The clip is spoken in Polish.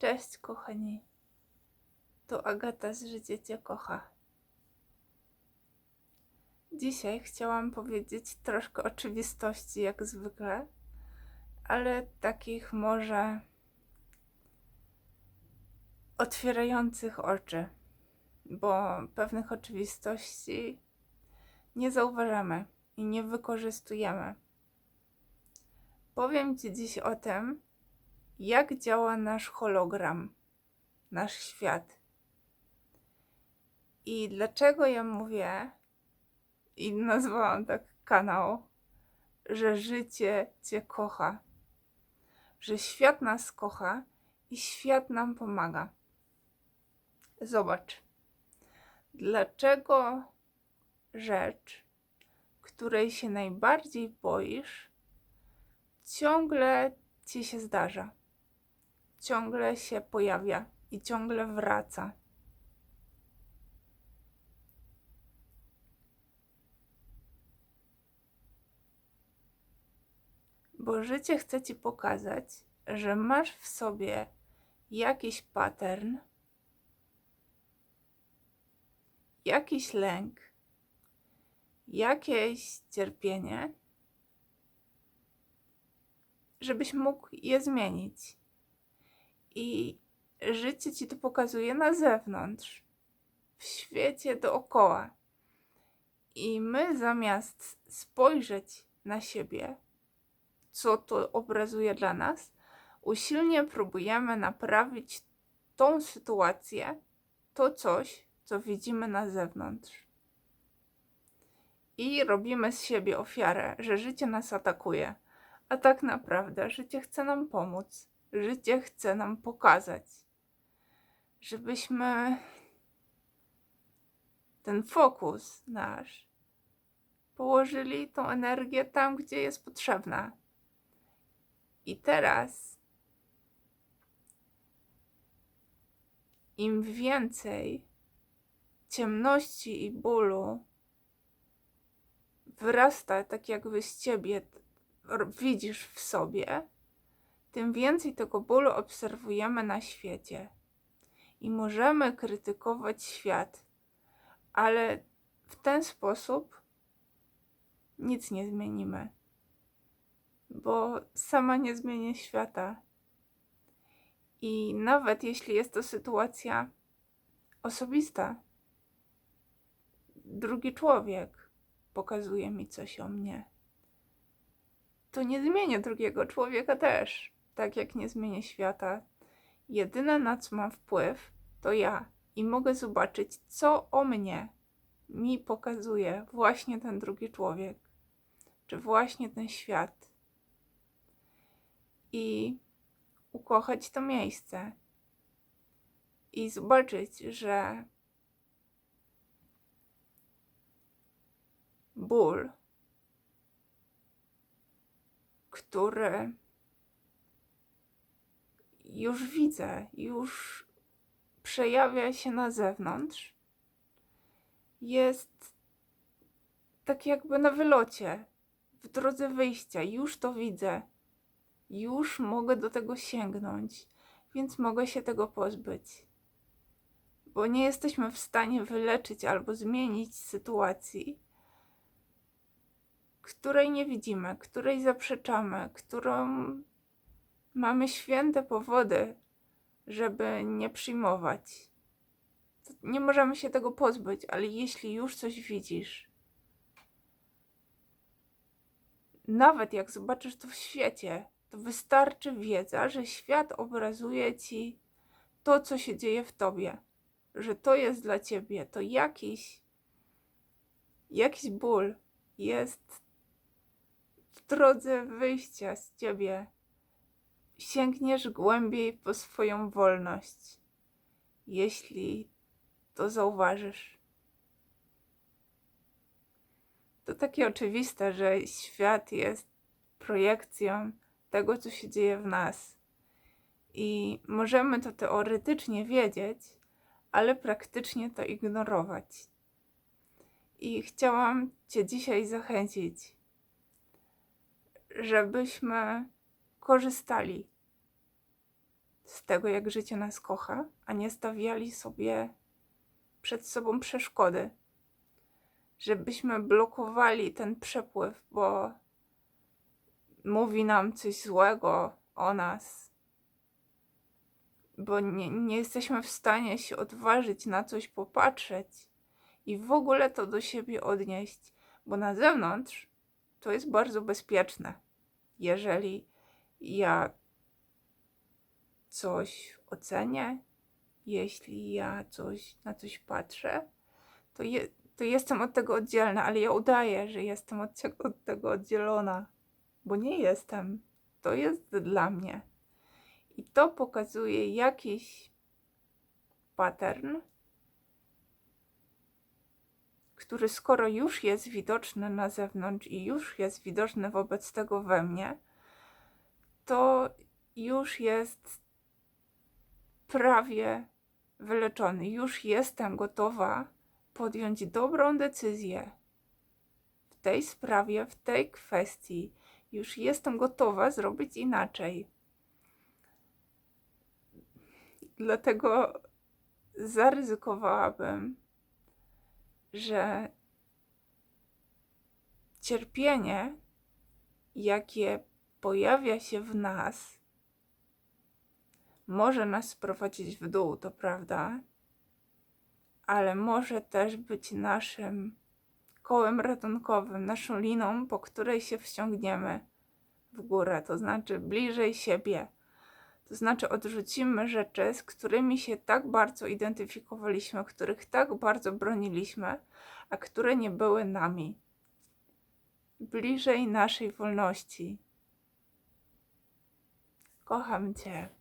Cześć kochani. To Agata z Życie Cię kocha. Dzisiaj chciałam powiedzieć troszkę oczywistości jak zwykle, ale takich może otwierających oczy, bo pewnych oczywistości nie zauważamy i nie wykorzystujemy. Powiem Ci dziś o tym, jak działa nasz hologram, nasz świat. I dlaczego ja mówię i nazwałam tak kanał, że życie Cię kocha, że świat nas kocha i świat nam pomaga. Zobacz, dlaczego rzecz, której się najbardziej boisz, ciągle ci się zdarza ciągle się pojawia i ciągle wraca. Bo życie chce ci pokazać, że masz w sobie jakiś pattern, jakiś lęk, jakieś cierpienie, żebyś mógł je zmienić i życie ci to pokazuje na zewnątrz, w świecie dookoła. I my zamiast spojrzeć na siebie, co to obrazuje dla nas, usilnie próbujemy naprawić tą sytuację, to coś, co widzimy na zewnątrz. I robimy z siebie ofiarę, że życie nas atakuje, a tak naprawdę życie chce nam pomóc życie chce nam pokazać, żebyśmy ten fokus nasz położyli tą energię tam, gdzie jest potrzebna. I teraz im więcej ciemności i bólu wyrasta tak jakby z ciebie, widzisz w sobie, tym więcej tego bólu obserwujemy na świecie. I możemy krytykować świat, ale w ten sposób nic nie zmienimy, bo sama nie zmienię świata. I nawet jeśli jest to sytuacja osobista, drugi człowiek pokazuje mi coś o mnie, to nie zmienię drugiego człowieka też tak jak nie zmienię świata. Jedyne na co mam wpływ, to ja i mogę zobaczyć, co o mnie mi pokazuje właśnie ten drugi człowiek, czy właśnie ten świat. I ukochać to miejsce. I zobaczyć, że ból, który już widzę, już przejawia się na zewnątrz, jest tak jakby na wylocie, w drodze wyjścia, już to widzę, już mogę do tego sięgnąć, więc mogę się tego pozbyć. Bo nie jesteśmy w stanie wyleczyć albo zmienić sytuacji, której nie widzimy, której zaprzeczamy, którą Mamy święte powody, żeby nie przyjmować. Nie możemy się tego pozbyć, ale jeśli już coś widzisz, nawet jak zobaczysz to w świecie, to wystarczy wiedza, że świat obrazuje ci to, co się dzieje w tobie, że to jest dla ciebie, to jakiś, jakiś ból jest w drodze wyjścia z ciebie sięgniesz głębiej po swoją wolność, jeśli to zauważysz. To takie oczywiste, że świat jest projekcją tego, co się dzieje w nas. I możemy to teoretycznie wiedzieć, ale praktycznie to ignorować. I chciałam Cię dzisiaj zachęcić, żebyśmy korzystali z tego, jak życie nas kocha, a nie stawiali sobie przed sobą przeszkody, żebyśmy blokowali ten przepływ, bo mówi nam coś złego o nas, bo nie, nie jesteśmy w stanie się odważyć na coś popatrzeć i w ogóle to do siebie odnieść, bo na zewnątrz to jest bardzo bezpieczne. Jeżeli ja coś ocenię, jeśli ja coś na coś patrzę, to, je, to jestem od tego oddzielna, ale ja udaję, że jestem od, od tego oddzielona, bo nie jestem. To jest dla mnie. I to pokazuje jakiś pattern, który skoro już jest widoczny na zewnątrz i już jest widoczny wobec tego we mnie, to już jest prawie wyleczony. Już jestem gotowa podjąć dobrą decyzję w tej sprawie, w tej kwestii. Już jestem gotowa zrobić inaczej. Dlatego zaryzykowałabym, że cierpienie, jakie pojawia się w nas, może nas sprowadzić w dół, to prawda, ale może też być naszym kołem ratunkowym, naszą liną, po której się wciągniemy w górę, to znaczy bliżej siebie. To znaczy odrzucimy rzeczy, z którymi się tak bardzo identyfikowaliśmy, których tak bardzo broniliśmy, a które nie były nami. Bliżej naszej wolności. Kocham Cię.